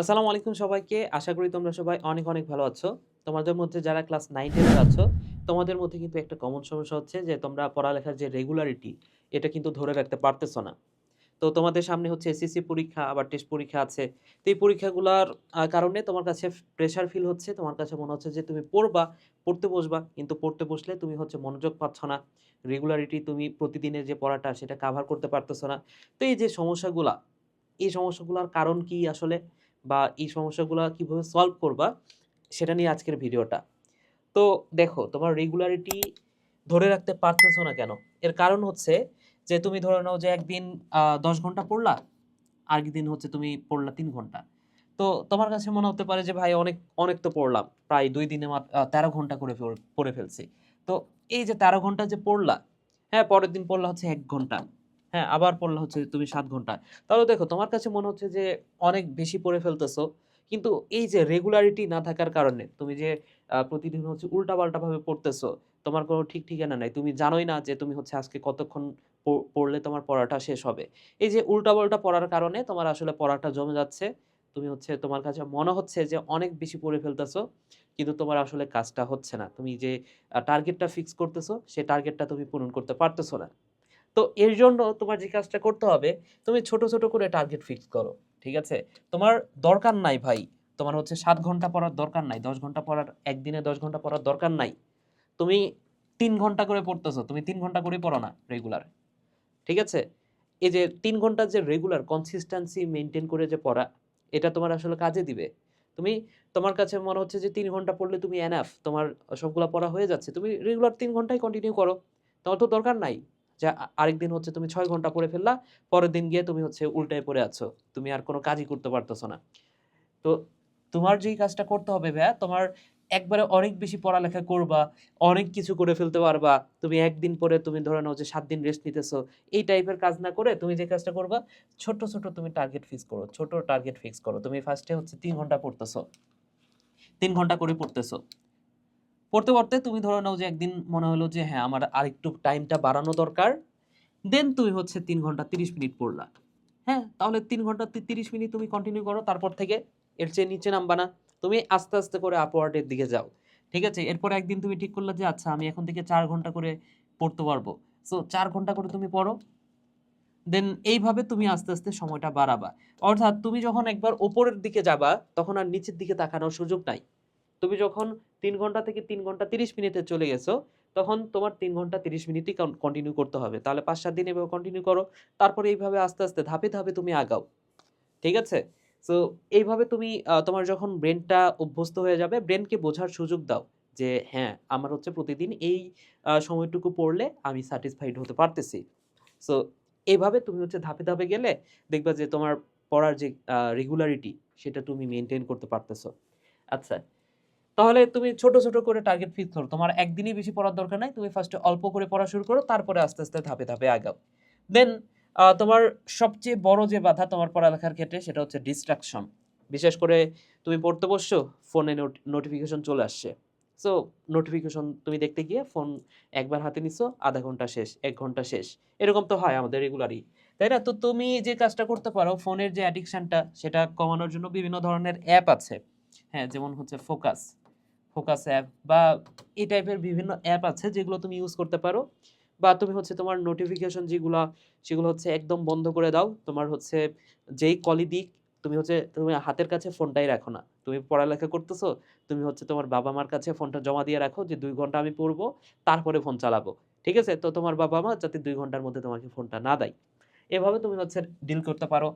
আসসালামু আলাইকুম সবাইকে। আশা করি তোমরা সবাই অনেক, অনেক ভালো আছো। তোমাদের মধ্যে যারা ক্লাস 9-10 এর আছো, তোমাদের মধ্যে কিন্তু একটা কমন সমস্যা হচ্ছে যে তোমরা পড়ালেখার যে রেগুলারিটি, এটা কিন্তু ধরে রাখতে পারতেছো না। তো তোমাদের সামনে হচ্ছে এসএসসি পরীক্ষা, আবার টেস্ট পরীক্ষা আছে। তো এই পরীক্ষাগুলার কারণে তোমার কাছে প্রেশার ফিল হচ্ছে। তোমার কাছে মনে হচ্ছে যে তুমি পড়বা, পড়তে বসবা। কিন্তু পড়তে বসলে তুমি হচ্ছে মনোযোগ পাচ্ছ না। রেগুলারিটি তুমি প্রতিদিনের যে পড়াটা সেটা কাভার করতে পারতেছো না। তো এই যে সমস্যাগুলা, এই সমস্যাগুলোর কারণ কি আসলে? বা এই সমস্যাগুলা কীভাবে সলভ করবা? সেটা নিয়ে আজকের ভিডিওটা। তো দেখো তোমার রেগুলারিটি ধরে রাখতে পারতেছো না কেন? এর কারণ হচ্ছে যে তুমি ধরে নাও যে একদিন দশ ঘণ্টা পড়লা, আরেকদিন হচ্ছে তুমি পড়লা তিন ঘণ্টা। তো তোমার কাছে মনে হতে পারে যে ভাই অনেক, অনেক তো পড়লাম। প্রায় দুই দিনে ১৩ ঘণ্টা করে পড়ে ফেলছি। তো এই যে ১৩ ঘণ্টা যে পড়লা, হ্যাঁ, পরের দিন পড়লা হচ্ছে এক ঘণ্টা। হ্যাঁ, আবার পড়লা হচ্ছে তুমি ৭ ঘণ্টা। তাহলে দেখো তোমার কাছে মনে হচ্ছে যে অনেক বেশি পড়ে ফেলতেছো। কিন্তু এই যে রেগুলারিটি না থাকার কারণে তুমি যে প্রতিদিন হচ্ছে উল্টাপাল্টাভাবে পড়তেছো, তোমার কোনো ঠিক ঠিকানা নাই। তুমি জানোই না যে তুমি হচ্ছে আজকে কতক্ষণ পড়লে তোমার পড়াটা শেষ হবে। এই যে উল্টাপাল্টা পড়ার কারণে তোমার আসলে পড়াটা জমে যাচ্ছে। তুমি হচ্ছে তোমার কাছে মনে হচ্ছে যে অনেক বেশি পড়ে ফেলতেছো। কিন্তু তোমার আসলে কাজটা হচ্ছে না। তুমি যে টার্গেটটা ফিক্স করতেছো, সে টার্গেটটা তুমি পূরণ করতে পারতেছো না। তো এর জন্য তোমার যে কাজটা করতে হবে, তুমি ছোট, ছোট করে টার্গেট ফিক্স করো। ঠিক আছে? তোমার দরকার নাই ভাই। তোমার হচ্ছে সাত ঘণ্টা পড়ার দরকার নাই। ১০ ঘণ্টা পড়ার একদিনে ১০ ঘণ্টা পড়ার দরকার নাই। তুমি তিন ঘণ্টা করে পড়তেছো। তুমি তিন ঘণ্টা করেই পড়ো না রেগুলার। ঠিক আছে? এই যে তিন ঘণ্টার যে রেগুলার কনসিস্টেন্সি মেনটেন করে যে পড়া, এটা তোমার আসলে কাজে দিবে। তুমি তোমার কাছে মনে হচ্ছে যে তিন ঘণ্টা পড়লে তুমি এনাফ। তোমার সবগুলো পড়া হয়ে যাচ্ছে। তুমি রেগুলার তিন ঘন্টাই কন্টিনিউ করো। তোমার তো দরকার নাই। যে আরেকদিন হচ্ছে তুমি ছয় ঘণ্টা পড়ে ফেললা। পরের দিন গিয়ে তুমি হচ্ছে উল্টায় পড়ে আছো। তুমি আর কোনো কাজই করতে পারতেছো না। তো তোমার যেই কাজটা করতে হবে ভাইয়া, তোমার একবারে অনেক বেশি পড়ালেখা করবা, অনেক কিছু করে ফেলতে পারবা। তুমি একদিন পরে তুমি ধরে নাও যে ৭ দিন রেস্ট নিতেছো। এই টাইপের কাজ না করে তুমি যে কাজটা করবা, ছোট, ছোট তুমি টার্গেট ফিক্স করো। ছোট টার্গেট ফিক্স করো। তুমি ফার্স্টে হচ্ছে তিন ঘণ্টা পড়তেছো। তিন ঘণ্টা করে পড়তেছো। পড়তে, পড়তে তুমি ধরে নাও যে একদিন মনে হলো যে হ্যাঁ, আমার আরেকটু টাইমটা বাড়ানো দরকার। দেন তুমি হচ্ছে তিন ঘণ্টা ৩০ মিনিট পড়লা। হ্যাঁ, তাহলে তিন ঘণ্টা তিরিশ মিনিট তুমি কন্টিনিউ করো। তারপর থেকে এর চেয়ে নিচে নামবা না। তুমি আস্তে, আস্তে করে আপওয়ার্ড এর দিকে যাও। ঠিক আছে? এরপরে একদিন তুমি ঠিক করলা যে আচ্ছা আমি এখন থেকে চার ঘণ্টা করে পড়তে পারব। সো চার ঘণ্টা করে তুমি পড়ো। দেন এইভাবে তুমি আস্তে, আস্তে সময়টা বাড়াবা। অর্থাৎ তুমি যখন একবার ওপরের দিকে যাবা, তখন আর নিচের দিকে তাকানোর সুযোগ নাই। তুমি যখন তিন ঘণ্টা থেকে তিন ঘণ্টা ৩০ মিনিটে চলে গেছো, তখন তোমার তিন ঘণ্টা ৩০ মিনিটই কন্টিনিউ করতে হবে। তাহলে ৫-৭ দিন এভাবে কন্টিনিউ করো। তারপরে এইভাবে আস্তে, আস্তে ধাপে, ধাপে তুমি আগাও। ঠিক আছে? সো এইভাবে তুমি তোমার যখন ব্রেনটা অভ্যস্ত হয়ে যাবে, ব্রেনকে বোঝার সুযোগ দাও যে হ্যাঁ, আমার হচ্ছে প্রতিদিন এই সময়টুকু পড়লে আমি স্যাটিসফাইড হতে পারতেছি। সো এভাবে তুমি হচ্ছে ধাপে, ধাপে গেলে দেখবা যে তোমার পড়ার যে রেগুলারিটি সেটা তুমি মেনটেন করতে পারতেছো। আচ্ছা, তাহলে তুমি ছোট, ছোট করে টার্গেট ফিক্স করো। তোমার একদিনেই বেশি পড়ার দরকার নাই। তুমি ফার্স্ট অল্প করে পড়া শুরু করো। তারপরে আস্তে, আস্তে ধাপে, ধাপে আগাও। দেন তোমার সবচেয়ে বড় যে বাধা তোমার পড়ালেখার ক্ষেত্রে সেটা হচ্ছে ডিস্ট্রাকশন। বিশেষ করে তুমি পড়তে বসছো, ফোনে নোটিফিকেশন চলে আসছে। সো নোটিফিকেশন তুমি দেখতে গিয়ে ফোন একবার হাতে নিছো, আধা ঘণ্টা শেষ, এক ঘণ্টা শেষ। এরকম তো হয় আমাদের রেগুলারই। তাই না? তো তুমি যে কাজটা করতে পারো ফোনের যে অ্যাডিকশনটা সেটা কমানোর জন্য বিভিন্ন ধরনের অ্যাপ আছে। হ্যাঁ, যেমন হচ্ছে ফোকাস, ফোকাস অ্যাপ বা এই টাইপের বিভিন্ন অ্যাপ আছে যেগুলো তুমি ইউজ করতে পারো। বা তুমি হচ্ছে তোমার নোটিফিকেশন যেগুলো সেগুলো হচ্ছে একদম বন্ধ করে দাও। তোমার হচ্ছে যেই কলই দিক তুমি হচ্ছে তুমি হাতের কাছে ফোনটাই রাখো না। তুমি পড়ালেখা করতেছো, তুমি হচ্ছে তোমার বাবা-মার কাছে ফোনটা জমা দিয়ে রাখো যে দুই ঘণ্টা আমি পড়ব, তারপরে ফোন চালাবো। ঠিক আছে? তো তোমার বাবা-মা যাতে দুই ঘণ্টার মধ্যে তোমাকে ফোনটা না দেয়। এভাবে তুমি হচ্ছে ডিল করতে পারো।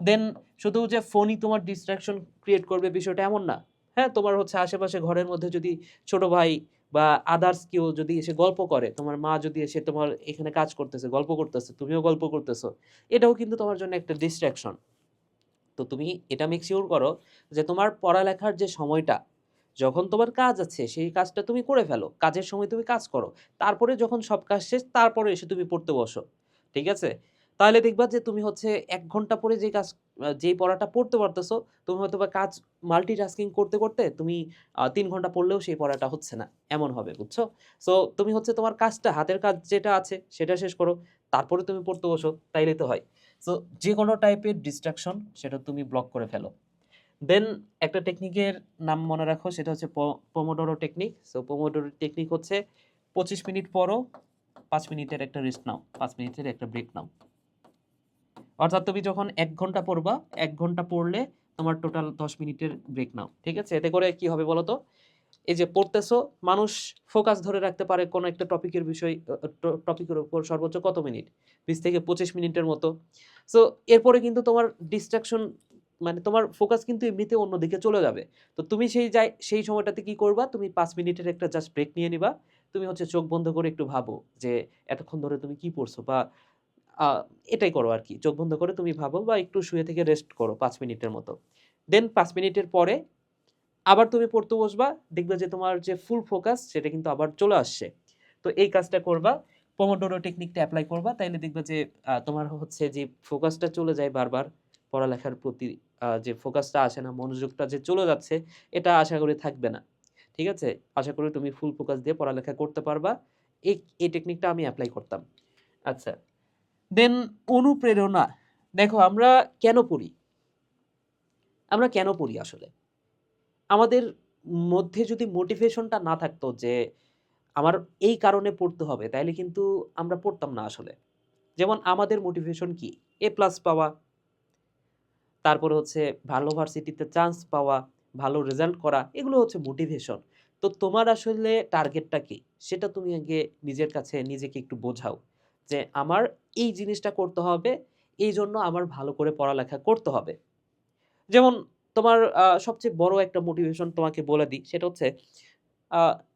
দেন শুধু যে ফোনই তোমার ডিস্ট্রাকশন ক্রিয়েট করবে বিষয়টা এমন না। হ্যাঁ, তোমার হচ্ছে আশেপাশে ঘরের মধ্যে যদি ছোট ভাই বা আদার্স কেউ যদি এসে গল্প করে, তোমার মা যদি এসে তোমার এখানে কাজ করতেছে, গল্প করতেছে, তুমিও গল্প করতেছো। এটাও কিন্তু তোমার জন্য একটা ডিস্ট্রাকশন। তো তুমি এটা মেক সিউর করো যে তোমার পড়ালেখার যে সময়টা, যখন তোমার কাজ আছে সেই কাজটা তুমি করে ফেলো। কাজের সময় তুমি কাজ করো। তারপরে যখন সব কাজ শেষ তারপরে এসে তুমি পড়তে বসো। ঠিক আছে? তাহলে দেখবা যে তুমি হচ্ছে এক ঘণ্টা পরে যে কাজ যেই পড়াটা পড়তে পারতেছো, তুমি হয়তো বা কাজ মাল্টিটাস্কিং করতে, করতে তুমি তিন ঘণ্টা পড়লেও সেই পড়াটা হচ্ছে না। এমন হবে, বুঝছ? সো তুমি হচ্ছে তোমার কাজটা হাতের কাজ যেটা আছে সেটা শেষ করো। তারপরে তুমি পড়তে বসো। তাইলে তো হয়। সো যেকোনো টাইপের ডিস্ট্রাকশন সেটা তুমি ব্লক করে ফেলো। দেন একটা টেকনিকের নাম মনে রাখো সেটা হচ্ছে Pomodoro technique. So Pomodoro technique হচ্ছে ২৫ মিনিট পরও পাঁচ মিনিটের একটা রেস্ট নাও। পাঁচ মিনিটের একটা ব্রেক নাও। অর্থাৎ তুমি যখন এক ঘণ্টা পড়বা, এক ঘণ্টা পড়লে তোমার টোটাল ১০ মিনিটের ব্রেক নাও। ঠিক আছে? এতে করে কি হবে বলো তো? এই যে পড়তেছো, মানুষ ফোকাস ধরে রাখতে পারে কোনো একটা টপিকের বিষয় টপিকের উপর সর্বোচ্চ কত মিনিট? ২০ থেকে ২৫ মিনিটের মতো। সো এরপরে কিন্তু তোমার ডিস্ট্রাকশন মানে তোমার ফোকাস কিন্তু এমনিতে অন্যদিকে চলে যাবে। তো তুমি সেই জায় সেই সময়টাতে কি করবা? তুমি পাঁচ মিনিটের একটা জাস্ট ব্রেক নিয়ে নিবা। তুমি হচ্ছে চোখ বন্ধ করে একটু ভাবো যে এতক্ষণ ধরে তুমি কি পড়ছো বা এটাই করো আর কি চোখ বন্ধ করে তুমি ভাবো বা একটু শুয়ে থেকে রেস্ট করো পাঁচ মিনিটের মতো। দেন পাঁচ মিনিটের পরে আবার তুমি পড়তে বসবা। দেখবে যে তোমার যে ফুল ফোকাস সেটা কিন্তু আবার চলে আসছে। তো এই কাজটা করবা। পোমোডোরো টেকনিকটা অ্যাপ্লাই করবা। তাইলে দেখবে যে তোমার হচ্ছে যে ফোকাসটা চলে যায় বারবার পড়ালেখার প্রতি যে ফোকাসটা আসে না, মনোযোগটা যে চলে যাচ্ছে, এটা আশা করি থাকবে না। ঠিক আছে? আশা করি তুমি ফুল ফোকাস দিয়ে পড়ালেখা করতে পারবা। এই এই টেকনিকটা আমি অ্যাপ্লাই করতাম। আচ্ছা। দেন অনুপ্রেরণা। দেখো আমরা কেন পড়ি? আমরা কেন পড়ি আসলে? আমাদের মধ্যে যদি মোটিভেশনটা না থাকতো যে আমার এই কারণে পড়তে হবে, তাইলে কিন্তু আমরা পড়তাম না আসলে। যেমন আমাদের মোটিভেশন কি? এ প্লাস পাওয়া। তারপরে হচ্ছে ভালো ভার্সিটিতে চান্স পাওয়া, ভালো রেজাল্ট করা, এগুলো হচ্ছে মোটিভেশন। তো তোমার আসলে টার্গেটটা কি? সেটা তুমি আগে নিজের কাছে নিজেকে একটু বোঝাও। যে আমার এই জিনিসটা করতে হবে, এই জন্য আমার ভালো করে পড়ালেখা করতে হবে। যেমন তোমার সবচেয়ে বড় একটা মোটিভেশন তোমাকে বলে দিই। সেটা হচ্ছে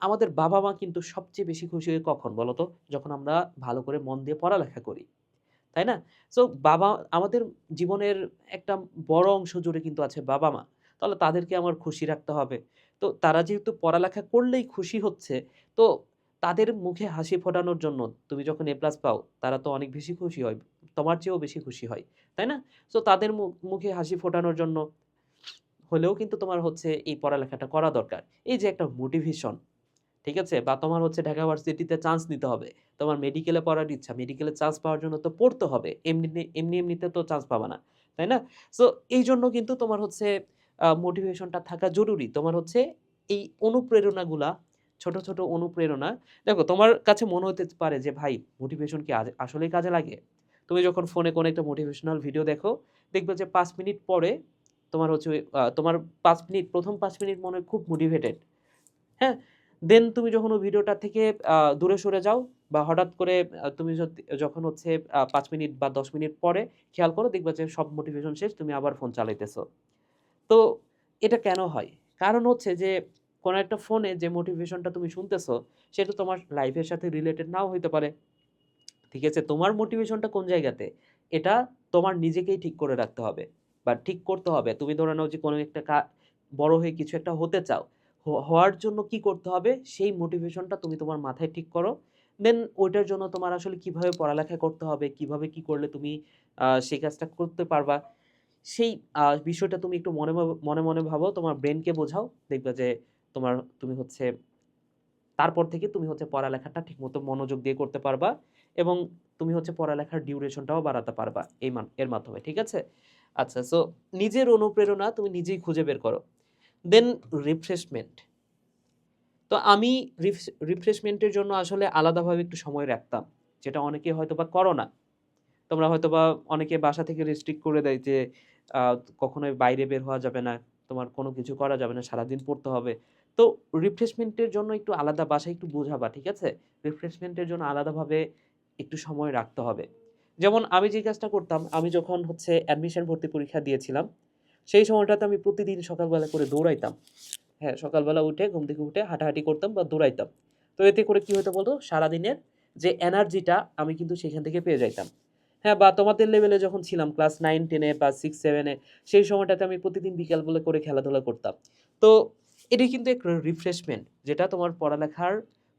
আমাদের বাবা-মা কিন্তু সবচেয়ে বেশি খুশি হয় কখন বলো তো? যখন আমরা ভালো করে মন দিয়ে পড়ালেখা করি। তাই না? সো বাবা আমাদের জীবনের একটা বড় অংশ জুড়ে কিন্তু আছে বাবা-মা। তাহলে তাদেরকে আমার খুশি রাখতে হবে। তো তারা যেহেতু পড়ালেখা করলেই খুশি হচ্ছে, তো তাদের মুখে হাসি ফোটানোর জন্য তুমি যখন এ প্লাস পাও, তারা তো অনেক বেশি খুশি হয়। তোমার চেয়েও বেশি খুশি হয়। তাই না? সো তাদের মুখে হাসি ফোটানোর জন্য হলেও কিন্তু তোমার হচ্ছে এই পড়ালেখাটা করা দরকার। এই যে একটা মোটিভেশন, ঠিক আছে? বা তোমার হচ্ছে ঢাকা ভার্সিটিতে চান্স নিতে হবে। তোমার মেডিকেলে পড়ার ইচ্ছা, মেডিকেলে চান্স পাওয়ার জন্য তো পড়তে হবে। এমনি এমনি এমনিতে তো চান্স পাবা না। তাই না? সো এই জন্য কিন্তু তোমার হচ্ছে মোটিভেশনটা থাকা জরুরি। তোমার হচ্ছে এই অনুপ্রেরণাগুলা, ছোট, ছোট অনুপ্রেরণা দেখো তোমার কাছে মনে হতে পারে যে ভাই মোটিভেশন কি আসলেই কাজে লাগে? তুমি যখন ফোনে কোনো একটা মোটিভেশনাল ভিডিও দেখো, দেখবে যে পাঁচ মিনিট পরে তোমার হচ্ছে তোমার পাঁচ মিনিট ১ম ৫ মিনিট মনে হয় খুব মোটিভেটেড। হ্যাঁ? দেন তুমি যখন ওই ভিডিওটা থেকে দূরে সরে যাও বা হঠাৎ করে তুমি যখন হচ্ছে পাঁচ মিনিট বা ১০ মিনিট পরে খেয়াল করো দেখবে যে সব মোটিভেশন শেষ, তুমি আবার ফোন চালাইতেছো। তো এটা কেন হয়? কারণ হচ্ছে যে কোনো একটা ফোনে যে মোটিভেশনটা তুমি শুনতেছো, সেটা তোমার লাইফের সাথে রিলেটেড নাও হইতে পারে। ঠিক আছে? তোমার মোটিভেশনটা কোন জায়গাতে? এটা তোমার নিজেকেই ঠিক করে রাখতে হবে বা ঠিক করতে হবে। তুমি ধরে নাও যে কোনো একটা বড় হয়ে কিছু একটা হতে চাও। হওয়ার জন্য কি করতে হবে? সেই মোটিভেশনটা তুমি তোমার মাথায় ঠিক করো। দেন ওইটার জন্য তোমার আসলে কীভাবে পড়ালেখা করতে হবে, কীভাবে কি করলে তুমি সেই কাজটা করতে পারবা, সেই বিষয়টা তুমি একটু মনে, মনে, মনে ভাবো, তোমার ব্রেনকে বোঝাও। দেখবা যে তোমার তুমি হচ্ছে, তারপর থেকে তুমি হচ্ছে পড়ালেখাটা ঠিকমতো মনোযোগ দিয়ে করতে পারবা এবং তুমি হচ্ছে পড়ালেখার ডিউরেশনটাও বাড়াতে পারবা এই এর মাধ্যমে। ঠিক আছে? আচ্ছা সো নিজের অনুপ্রেরণা তুমি নিজেই খুঁজে বের করো। Then refreshment. তো আমি রিফ্রেশমেন্টের জন্য আসলে আলাদাভাবে একটু সময় রাখতাম। যেটা অনেকে হয়তো বা করো না। তোমরা হয়তোবা অনেকে বাসা থেকে রেস্ট্রিক্ট করে দেয় যে কখনোই বাইরে বের হওয়া যাবে না। তোমার কোনো কিছু করা যাবে না। সারাদিন পড়তে হবে। তো রিফ্রেশমেন্টের জন্য একটু আলাদা বাসায় একটু বোঝাবা। ঠিক আছে? রিফ্রেশমেন্টের জন্য আলাদাভাবে একটু সময় রাখতে হবে। যেমন আমি যে কাজটা করতাম, আমি যখন হচ্ছে অ্যাডমিশন ভর্তি পরীক্ষা দিয়েছিলাম, সেই সময়টাতে আমি প্রতিদিন সকালবেলা করে দৌড়াইতাম। হ্যাঁ, সকালবেলা উঠে ঘুম থেকে উঠে হাঁটাহাঁটি করতাম বা দৌড়াইতাম। তো এতে করে কি হতো বলতো? সারাদিনের যে এনার্জিটা আমি কিন্তু সেখান থেকে পেয়ে যাইতাম। হ্যাঁ, বা তোমাদের লেভেলে যখন ছিলাম ক্লাস নাইন টেনে বা সিক্স সেভেনে সেই সময়টাতে আমি প্রতিদিন বিকালবেলা করে খেলাধুলা করতাম। তো এটি কিন্তু এক রিফ্রেশমেন্ট যেটা তোমার পড়ালেখার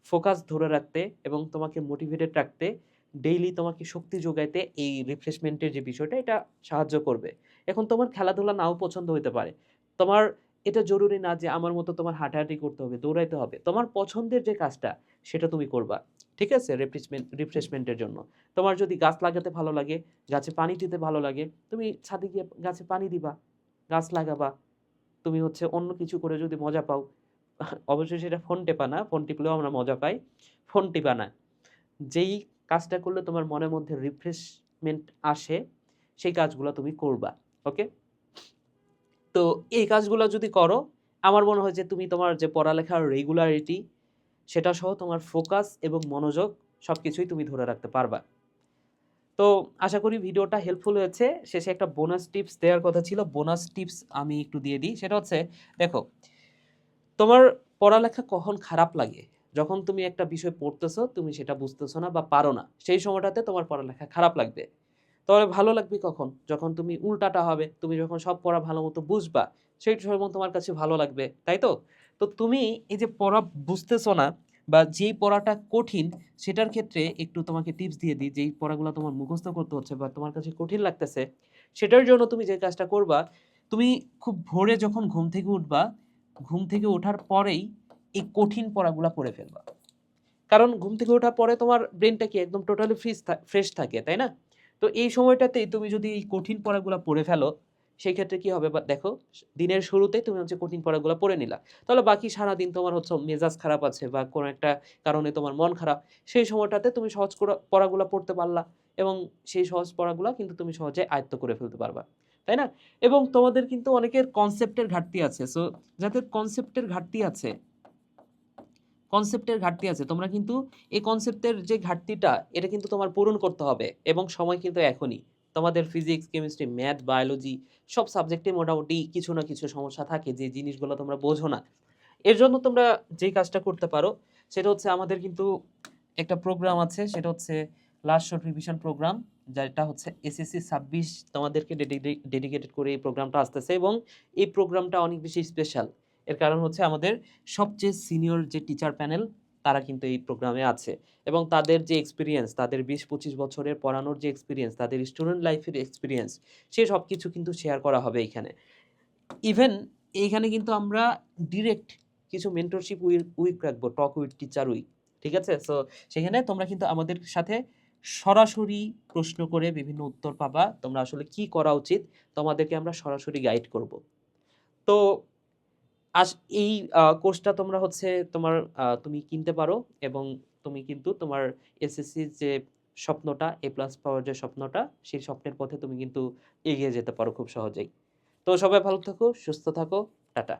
ফোকাস ধরে রাখতে এবং তোমাকে মোটিভেটেড রাখতে, ডেইলি তোমাকে শক্তি যোগাইতে এই রিফ্রেশমেন্টের যে বিষয়টা এটা সাহায্য করবে। এখন তোমার খেলাধুলা নাও পছন্দ হইতে পারে। তোমার এটা জরুরি না যে আমার মতো তোমার হাঁটাহাঁটি করতে হবে, দৌড়াইতে হবে। তোমার পছন্দের যে কাজটা সেটা তুমি করবা। ঠিক আছে? রিফ্রেশমেন্ট রিফ্রেশমেন্টের জন্য। তোমার যদি গাছ লাগাতে ভালো লাগে, গাছে পানি দিতে ভালো লাগে, তুমি ছাদে গিয়ে গাছে পানি দিবা, গাছ লাগাবা। তুমি হচ্ছে অন্য কিছু করে যদি মজা পাও, অবশ্যই সেটা ফোন টেপা না ফোন টিপলেও আমরা মজা পাই ফোন টিপা না। যেই কাজটা করলে তোমার মনের মধ্যে রিফ্রেশমেন্ট আসে, সেই কাজগুলো তুমি করবা ওকে তো এই কাজগুলো যদি করো, আমার মনে হয় যে তুমি তোমার যে পড়ালেখার রেগুলারিটি সেটা সহ তোমার ফোকাস এবং মনোযোগ সব কিছুই তুমি ধরে রাখতে পারবা। তো আশা করি ভিডিওটা হেল্পফুল হয়েছে। শেষে একটা বোনাস টিপস দেওয়ার কথা ছিল। বোনাস টিপস আমি একটু দিয়ে দিই। সেটা হচ্ছে, দেখো, তোমার পড়ালেখা কখন খারাপ লাগে? যখন তুমি একটা বিষয় পড়তেছো, তুমি সেটা বুঝতেছো না বা পারো না, সেই সময়টাতে তোমার পড়ালেখা খারাপ লাগবে। তবে ভালো লাগবে কখন? যখন তুমি উল্টাটা হবে, তুমি যখন সব পড়া ভালো মতো বুঝবা, সেই সময় তোমার কাছে ভালো লাগবে, তাই তো? তো তুমি এই যে পড়া বুঝতেছো না বা যেই পড়াটা কঠিন, সেটার ক্ষেত্রে একটু তোমাকে টিপস দিয়ে দিই, যেই পড়াগুলো তোমার মুখস্থ করতে হচ্ছে বা তোমার কাছে কঠিন লাগতেছে, সেটার জন্য তুমি যে কাজটা করবা, তুমি খুব ভোরে যখন ঘুম থেকে উঠবা, ঘুম থেকে ওঠার পরেই এই কঠিন পড়াগুলো পড়ে ফেলবা। কারণ ঘুম থেকে ওঠার পরে তোমার ব্রেনটা কি একদম টোটালি ফ্রিজ ফ্রেশ থাকে, তাই না? তো এই সময়টাতেই তুমি যদি এই কঠিন পড়াগুলো পড়ে ফেলো সেই ক্ষেত্রে কি হবে? বা দেখো, দিনের শুরুতে তুমি হচ্ছে কঠিন পড়াগুলো পড়ে নিলা। তাহলে বাকি সারা দিন তোমার হচ্ছে মেজাজ খারাপ আছে বা কোনো একটা কারণে তোমার মন খারাপ, সেই সময়টাতে তুমি সহজ পড়াগুলো পড়তে পারলা এবং সেই সহজ পড়াগুলো কিন্তু তুমি সহজে আয়ত্ত করে ফেলতে পারবা। তাই না? এবং তোমাদের কিন্তু অনেকের কনসেপ্টের ঘাটতি আছে। সো যাদের কনসেপ্টের ঘাটতি আছে কনসেপ্টের ঘাটতি আছে, তোমরা কিন্তু এই কনসেপ্টের যে ঘাটতিটা, এটা কিন্তু তোমার পূরণ করতে হবে এবং সময় কিন্তু এখনই। তোমাদের ফিজিক্স কেমিস্ট্রি ম্যাথ বায়োলজি সব সাবজেক্টে মোটামুটি কিছু না কিছু সমস্যা থাকে যে জিনিসগুলো তোমরা বোঝো না। এর জন্য তোমরা যেই কাজটা করতে পারো সেটা হচ্ছে আমাদের কিন্তু একটা প্রোগ্রাম আছে, সেটা হচ্ছে লাস্ট শর্ট রিভিশন প্রোগ্রাম যেটা হচ্ছে এসএসসি ছাব্বিশ তোমাদেরকে ডেডিকেটেড করে এই প্রোগ্রামটা আসতেছে এবং এই প্রোগ্রামটা অনেক বেশি স্পেশাল এর কারণ হচ্ছে আমাদের সবচেয়ে সিনিয়র যে টিচার প্যানেল তারা কিন্তু এই প্রোগ্রামে আছে। এবং তাদের যে এক্সপিরিয়েন্স তাদের বিশ পঁচিশ বছরের পড়ানোর যে এক্সপিরিয়েন্স তাদের স্টুডেন্ট লাইফের এক্সপিরিয়েন্স সে সব কিছু কিন্তু শেয়ার করা হবে এইখানে ইভেন এইখানে কিন্তু আমরা ডিরেক্ট কিছু মেন্টরশিপ উইক রাখব টক উইথ টিচার উইক ঠিক আছে? সো সেখানে তোমরা কিন্তু আমাদের সাথে সরাসরি প্রশ্ন করে বিভিন্ন উত্তর পাবা, তোমরা আসলে কি করা উচিত, তোমাদেরকে আমরা সরাসরি গাইড করব। তো আস, এই কোর্সটা তোমরা হচ্ছে তোমার তুমি কিনতে পারো এবং তুমি কিন্তু তোমার এসএসসির যে স্বপ্নটা, এ প্লাস পাওয়ার যে স্বপ্নটা, সেই স্বপ্নের পথে তুমি কিন্তু এগিয়ে যেতে পারো খুব সহজেই। তো সবাই ভালো থাকো, সুস্থ থাকো, টাটা।